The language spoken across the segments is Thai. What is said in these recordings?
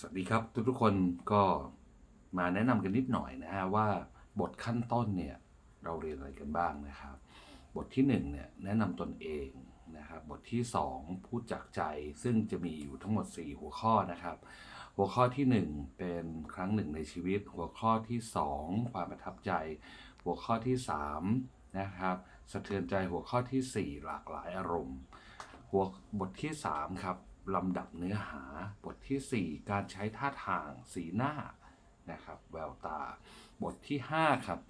สวัสดีครับทุกๆคนก็มาแนะนำกันนิดหน่อยนะฮะว่าบทขั้นต้นเนี่ยเราเรียนอะไรกันบ้างนะครับ บทที่หนึ่งเนี่ยแนะนำตนเองนะครับบทที่สองพูดจากใจซึ่งจะมีอยู่ทั้งหมด 4 หัวข้อนะครับ หัวข้อที่หนึ่งเป็นครั้งหนึ่งในชีวิต หัวข้อที่สองความประทับใจ หัวข้อที่สามนะครับสะเทือนใจหัวข้อที่สี่หลากหลายอารมณ์ หัวบทที่3ครับ ลำดับเนื้อหาบททีสี่ 4 การใช้ท่าทางสีหน้านะครับแววตาบทที่ 5 ครับ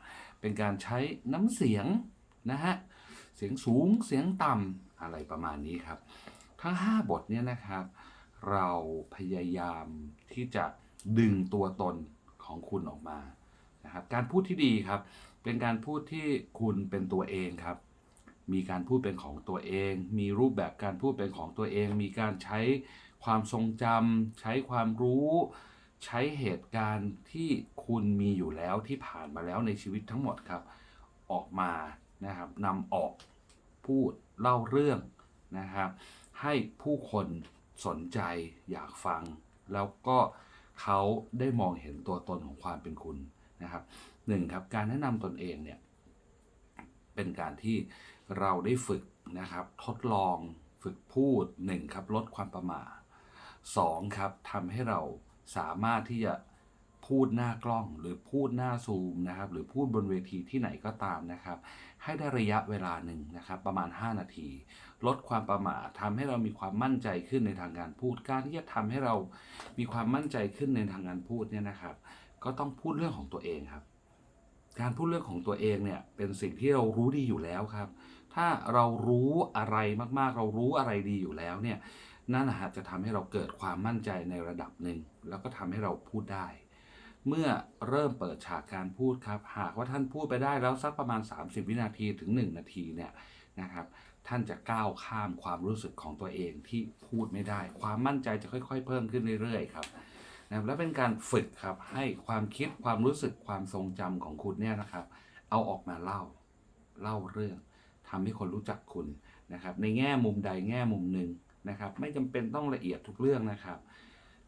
เป็นการใช้น้ำเสียงนะฮะเสียงสูงเสียงต่ำอะไรประมาณนี้ครับ ทั้ง 5 บทเนี่ยนะครับ เราพยายามที่จะดึงตัวตนของคุณออกมานะครับการพูดที่ดีครับ เป็นการพูดที่คุณเป็นตัวเองครับ มีการพูดเป็นของตัวเอง มีรูปแบบการพูดเป็นของตัวเอง มีการใช้ความทรงจำใช้ความรู้ ใช้เหตุการณ์ที่คุณมีอยู่แล้วที่ผ่านมาแล้วในชีวิตทั้งหมดครับ ออกมานะครับนำออกพูดเล่าเรื่องนะครับให้ผู้คนสนใจอยากฟัง แล้วก็เขาได้มองเห็นตัวตนของความเป็นคุณนะครับหนึ่งครับการแนะนำตนเองเนี่ยเป็นการที่ เราได้ฝึกนะครับ ทดลองฝึกพูด 1. ครับลดความประมาท 2. ครับทำให้เราสามารถที่จะพูดหน้ากล้องหรือพูดหน้าซูมนะครับ หรือพูดบนเวทีที่ไหนก็ตามนะครับ ให้ได้ระยะเวลาหนึ่งนะครับ ประมาณ 5 นาที ลดความประมาททำให้เรามีความมั่นใจขึ้นในทางการพูดการที่จะทำให้เรามีความมั่นใจขึ้นในทางการพูดเนี่ยนะครับ ก็ต้องพูดเรื่องของตัวเองครับ การพูดเรื่องของตัวเองเนี่ยเป็นสิ่งที่เรารู้ดีอยู่แล้วครับ ถ้าเรารู้อะไรมากๆ เรารู้อะไรดีอยู่แล้วเนี่ยนั่นนะฮะจะทำให้เราเกิดความมั่นใจในระดับหนึ่ง แล้วก็ทำให้เราพูดได้ เมื่อเริ่มเปิดฉากการพูดครับ หากว่าท่านพูดไปได้แล้วสักประมาณ 30 วินาทีถึง 1 นาทีเนี่ยนะครับ ท่านจะก้าวข้ามความรู้สึกของตัวเองที่พูดไม่ได้ ความมั่นใจจะค่อย ๆ เพิ่มขึ้นเรื่อยๆครับ นะครับและเป็นการฝึกครับให้ความคิดความรู้สึกความทรงจำของคุณเนี่ยนะครับ เอาออกมาเล่าเล่าเรื่องทำให้คนรู้จักคุณนะครับ ในแง่มุมใดแง่มุมหนึ่งนะครับ ไม่จำเป็นต้องละเอียดทุกเรื่องนะครับ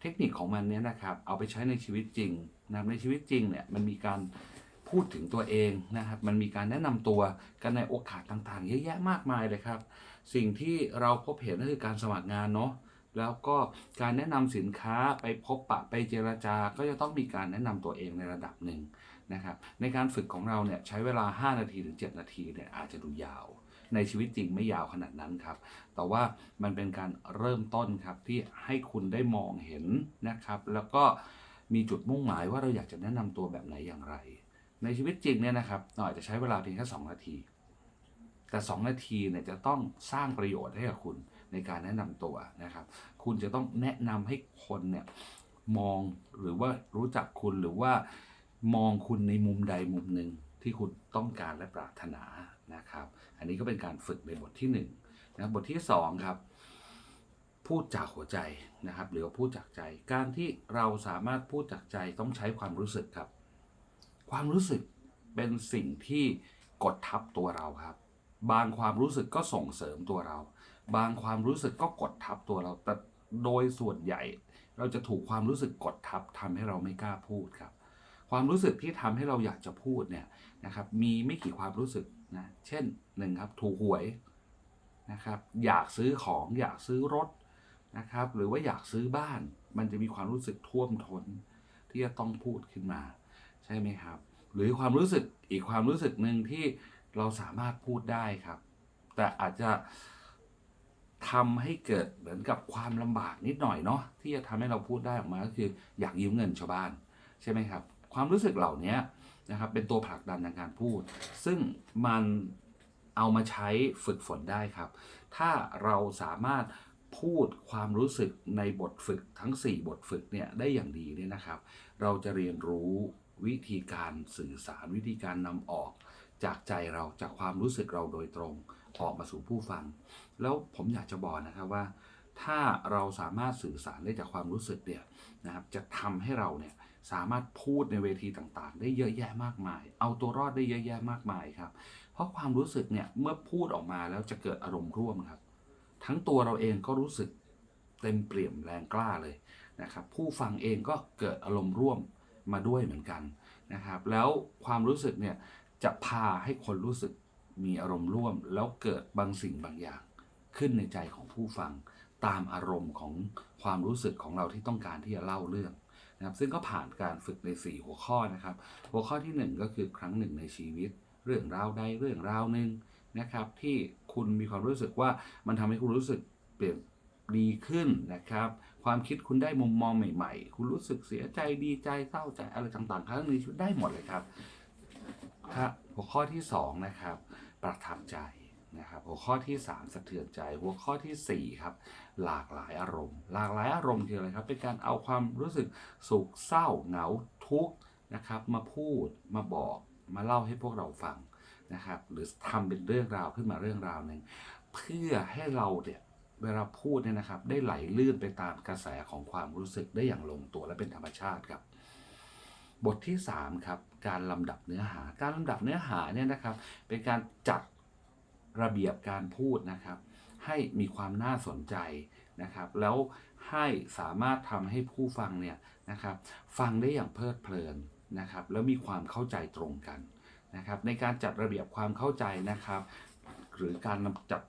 เทคนิคของมันเนี้ยนะครับ เอาไปใช้ในชีวิตจริงนะในชีวิตจริงเนี่ยมันมีการพูดถึงตัวเองนะครับ มันมีการแนะนำตัวกันในโอกาสต่างๆ เยอะแยะมากมายเลยครับ สิ่งที่เราพบเห็นก็คือการสมัครงานเนาะ แล้วก็การแนะนำสินค้าไปพบปะไปเจรจาก็จะต้องมีการแนะนำตัวเองในระดับหนึ่งนะครับ ในการฝึกของเราเนี่ยใช้เวลา 5 นาทีถึง 7 นาทีเนี่ยอาจจะดูยาว ในชีวิตจริงไม่ยาวขนาดนั้นครับ แต่ว่ามันเป็นการเริ่มต้นครับที่ให้คุณได้มองเห็นนะครับ แล้วก็มีจุดมุ่งหมายว่าเราอยากจะแนะนำตัวแบบไหนอย่างไร ในชีวิตจริงเนี่ยนะครับเราอาจจะใช้เวลาเพียงแค่2นาที แต่ 2 นาทีเนี่ยจะต้องสร้างประโยชน์ให้กับคุณ ในการแนะนำตัวนะครับ คุณจะต้องแนะนำให้คนเนี่ยมองหรือว่ารู้จักคุณหรือว่ามองคุณในมุมใดมุมหนึ่งที่คุณต้องการและปรารถนานะครับ อันนี้ก็เป็นการฝึกในบทที่1นงนะบทที่ 2 ครับ พูดจากหัวใจนะครับ หรือว่าพูดจากใจ การที่เราสามารถพูดจากใจต้องใช้ความรู้สึกครับ ความรู้สึกเป็นสิ่งที่กดทับตัวเราครับ บางความรู้สึกก็ส่งเสริมตัวเรา บางความรู้สึกก็กดทับตัวเรา แต่โดยส่วนใหญ่ เราจะถูกความรู้สึกกดทับทำให้เราไม่กล้าพูดครับ ความรู้สึกที่ทำให้เราอยากจะพูดเนี่ยนะครับ มีไม่กี่ความรู้สึกนะ เช่นหนึ่งครับถูกหวยนะครับ อยากซื้อของอยากซื้อรถนะครับ หรือว่าอยากซื้อบ้าน มันจะมีความรู้สึกท่วมท้นที่จะต้องพูดขึ้นมา ใช่ไหมครับ หรือความรู้สึกอีกความรู้สึกหนึ่งที่เราสามารถพูดได้ครับ แต่อาจจะ ทำให้เกิดเหมือนกับความลำบากนิดหน่อยเนาะที่จะทำให้เราพูดได้ออกมาก็คืออยากยืมเงินชาวบ้านใช่ไหมครับ ความรู้สึกเหล่านี้นะครับเป็นตัวผลักดันในการพูด ซึ่งมันเอามาใช้ฝึกฝนได้ครับ ถ้าเราสามารถพูดความรู้สึกในบทฝึกทั้ง 4 บทฝึกเนี่ยได้อย่างดีเนี่ยนะครับ เราจะเรียนรู้วิธีการสื่อสารวิธีการนำออกจากใจเราจากความรู้สึกเราโดยตรงออกมาสู่ผู้ฟัง แล้วผมอยากจะบอกนะครับว่า ถ้าเราสามารถสื่อสารได้จากความรู้สึกเนี่ยนะครับจะทำให้เราเนี่ยสามารถพูดในเวทีต่างๆ ได้เยอะแยะมากมาย เอาตัวรอดได้เยอะแยะมากมายครับ เพราะความรู้สึกเนี่ยเมื่อพูดออกมาแล้วจะเกิดอารมณ์ร่วมครับ ทั้งตัวเราเองก็รู้สึกเต็มเปี่ยมแรงกล้าเลยนะครับ ผู้ฟังเองก็เกิดอารมณ์ร่วมมาด้วยเหมือนกันนะครับ แล้วความรู้สึกเนี่ยจะพาให้คนรู้สึกมีอารมณ์ร่วม แล้วเกิดบางสิ่งบางอย่าง ขึ้นในใจของผู้ฟัง ตามอารมณ์ของความรู้สึกของเราที่ต้องการที่จะเล่าเรื่องนะครับ ซึ่งก็ผ่านการฝึกใน 4 หัวข้อนะครับ หัวข้อทีหนึ่1 ก็คือครั้งหนึ่งในชีวิต เรื่องราวใดเรื่องราวหนึ่งนะครับ ที่คุณมีความรู้สึกว่ามันทำให้คุณรู้สึกเปลี่ยนดีขึ้นนะครับ ความคิดคุณได้มุมมองใหม่ ๆ คุณรู้สึกเสียใจดีใจเศร้าใจอะไรต่างๆครั้งในชีวิตได้หมดเลยครับครับหัวข้อที่สองนะครับประทับใจ นะครับหัวข้อที่ 3 สะเทือนใจ หัวข้อทีสี่ 4 ครับ หลากหลายอารมณ์ หลากหลายอารมณ์คืออะไรครับ เป็นการเอาความรู้สึกสุขเศร้าเหงาทุกข์นะครับ มาพูดมาบอกมาเล่าให้พวกเราฟังนะครับ หรือทำเป็นเรื่องราวขึ้นมาเรื่องราวหนึ่งเพื่อให้เราเนี่ยเวลาพูดเนี่ยนะครับ ได้ไหลลื่นไปตามกระแสของความรู้สึกได้อย่างลงตัวและเป็นธรรมชาติครับ บทที่3ครับการลำดับเนื้อหา การลำดับเนื้อหาเนี่ยนะครับ เป็นการจัด ระเบียบการพูดนะครับ ให้มีความน่าสนใจนะครับ แล้วให้สามารถทำให้ผู้ฟังเนี่ยนะครับ ฟังได้อย่างเพลิดเพลินนะครับ แล้วมีความเข้าใจตรงกันนะครับ ในการจัดระเบียบความเข้าใจนะครับ หรือการจัด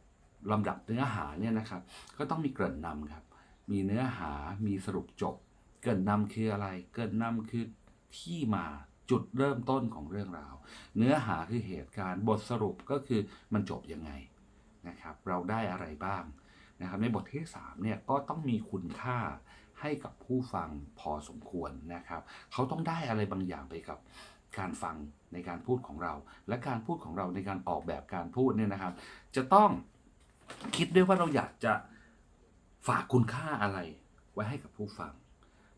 ลำดับเนื้อหาเนี่ยนะครับ ก็ต้องมีเกริ่นนำครับ มีเนื้อหามีสรุปจบ เกริ่นนำคืออะไร เกริ่นนำคือที่มา จุดเริ่มต้นของเรื่องราว เนื้อหาคือเหตุการณ์ บทสรุปก็คือมันจบยังไงนะครับ เราได้อะไรบ้างนะครับ ในบทที่3เนี่ยก็ต้องมีคุณค่าให้กับผู้ฟังพอสมควรนะครับ เขาต้องได้อะไรบางอย่างไปกับการฟังในการพูดของเรา และการพูดของเราในการออกแบบการพูดเนี่ยนะครับ จะต้องคิดด้วยว่าเราอยากจะฝากคุณค่าอะไรไว้ให้กับผู้ฟัง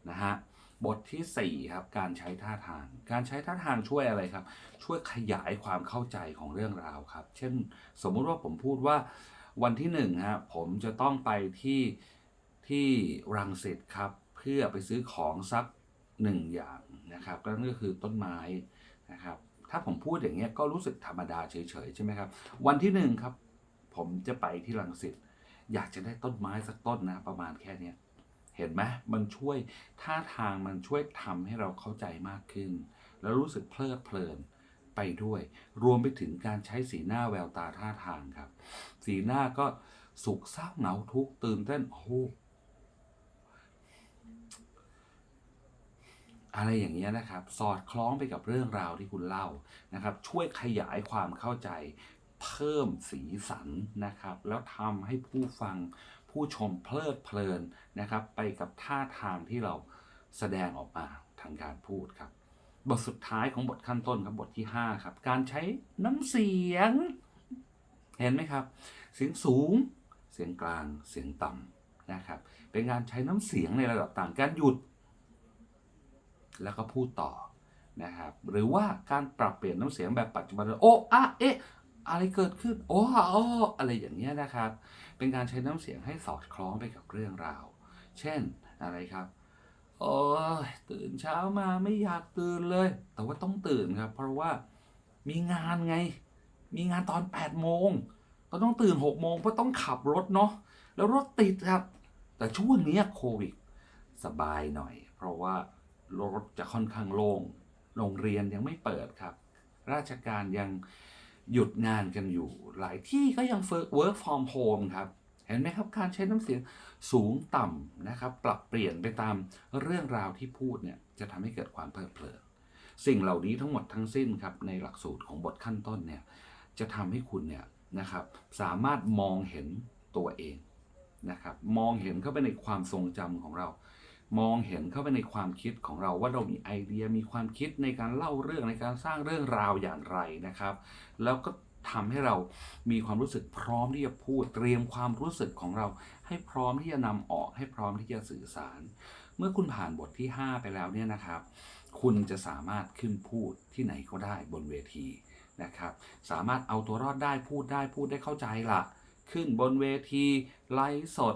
นะฮะ บทที่ 4 ครับการใช้ท่าทาง การใช้ท่าทางช่วยอะไรครับ ช่วยขยายความเข้าใจของเรื่องราวครับ เช่นสมมุติว่าผมพูดว่าวันที่หนึ่งฮะผมจะต้องไปที่ที่รังสิตครับ เพื่อไปซื้อของสักหนึ่งอย่างนะครับก็นั่นก็คือต้นไม้นะครับ ถ้าผมพูดอย่างเงี้ยก็รู้สึกธรรมดาเฉยๆใช่ไหมครับ วันที่หนึ่งครับ ผมจะไปที่รังสิตอยากจะได้ต้นไม้สักต้นนะประมาณแค่เนี้ย เห็นไหมมันช่วยท่าทางมันช่วยทำให้เราเข้าใจมากขึ้น แล้วรู้สึกเพลิดเพลินไปด้วย รวมไปถึงการใช้สีหน้าแววตาท่าทางครับ สีหน้าก็สุขเศร้าเหงาทุกข์ตื่นเต้นโอ้อะไรอย่างเงี้ยนะครับ สอดคล้องไปกับเรื่องราวที่คุณเล่านะครับ ช่วยขยายความเข้าใจ เพิ่มสีสันนะครับ แล้วทำให้ผู้ฟังผู้ชมเพลิดเพลินนะครับ ไปกับท่าทางที่เราแสดงออกมาทางการพูดครับ บทสุดท้ายของบทขั้นต้นครับบทที่ 5 ครับ การใช้น้ำเสียง เห็นไหมครับ เสียงสูง เสียงกลางเสียงต่ำนะครับ เป็นการใช้น้ำเสียงในระดับต่างการหยุด แล้วก็พูดต่อนะครับ หรือว่าการปรับเปลี่ยนน้ำเสียงแบบปัจจุบันโอ้อะเอ๊ะ อะไรเกิดขึ้น โอ้โอ้อะไรอย่างเงี้ยนะครับ เป็นการใช้น้ำเสียงให้สอดคล้องไปกับเรื่องราว เช่นอะไรครับ โอ้ยตื่นเช้ามาไม่อยากตื่นเลย แต่ว่าต้องตื่นครับ เพราะว่ามีงานไง มีงานตอน8ปดโมง ก็ต้องตื่น6กโมงเพราะต้องขับรถเนาะ แล้วรถติดครับ แต่ช่วงนี้โควิดสบายหน่อย เพราะว่ารถจะค่อนข้างโล่ง โรงเรียนยังไม่เปิดครับ ราชการยัง หยุดงานกันอยู่ หลายที่ก็ยัง work from home ครับ เห็นไหมครับการใช้น้ำเสียงสูงต่ำนะครับ ปรับเปลี่ยนไปตามเรื่องราวที่พูดเนี่ยจะทำให้เกิดความเพลิดเพลินสิ่งเหล่านี้ทั้งหมดทั้งสิ้นครับในหลักสูตรของบทขั้นต้นเนี่ยจะทำให้คุณเนี่ยนะครับสามารถมองเห็นตัวเองนะครับมองเห็นเข้าไปในความทรงจำของเรา มองเห็นเข้าไปในความคิดของเราว่าเรามีไอเดียมีความคิดในการเล่าเรื่องในการสร้างเรื่องราวอย่างไรนะครับ แล้วก็ทำให้เรามีความรู้สึกพร้อมที่จะพูดเตรียมความรู้สึกของเรา ให้พร้อมที่จะนำออกให้พร้อมที่จะสื่อสาร เมื่อคุณผ่านบทที่ 5 ไปแล้วเนี่ยนะครับ คุณจะสามารถขึ้นพูดที่ไหนก็ได้บนเวทีนะครับ สามารถเอาตัวรอดได้พูดได้พูดได้เข้าใจละขึ้นบนเวทีไลฟ์สด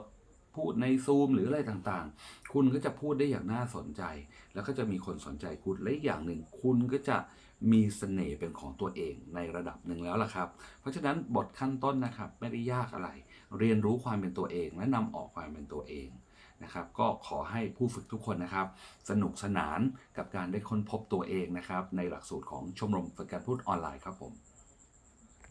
พูดในซูมหรืออะไรต่างๆ คุณก็จะพูดได้อย่างน่าสนใจ แล้วก็จะมีคนสนใจคุณและอีกอย่างหนึ่งคุณก็จะมีเสน่ห์เป็นของตัวเองในระดับหนึ่งแล้วล่ะครับ เพราะฉะนั้นบทขั้นต้นนะครับไม่ได้ยากอะไร เรียนรู้ความเป็นตัวเองและนำออกความเป็นตัวเองนะครับ ก็ขอให้ผู้ฝึกทุกคนนะครับ สนุกสนานกับการได้ค้นพบตัวเองนะครับ ในหลักสูตรของชมรมฝึกการพูดออนไลน์ครับผม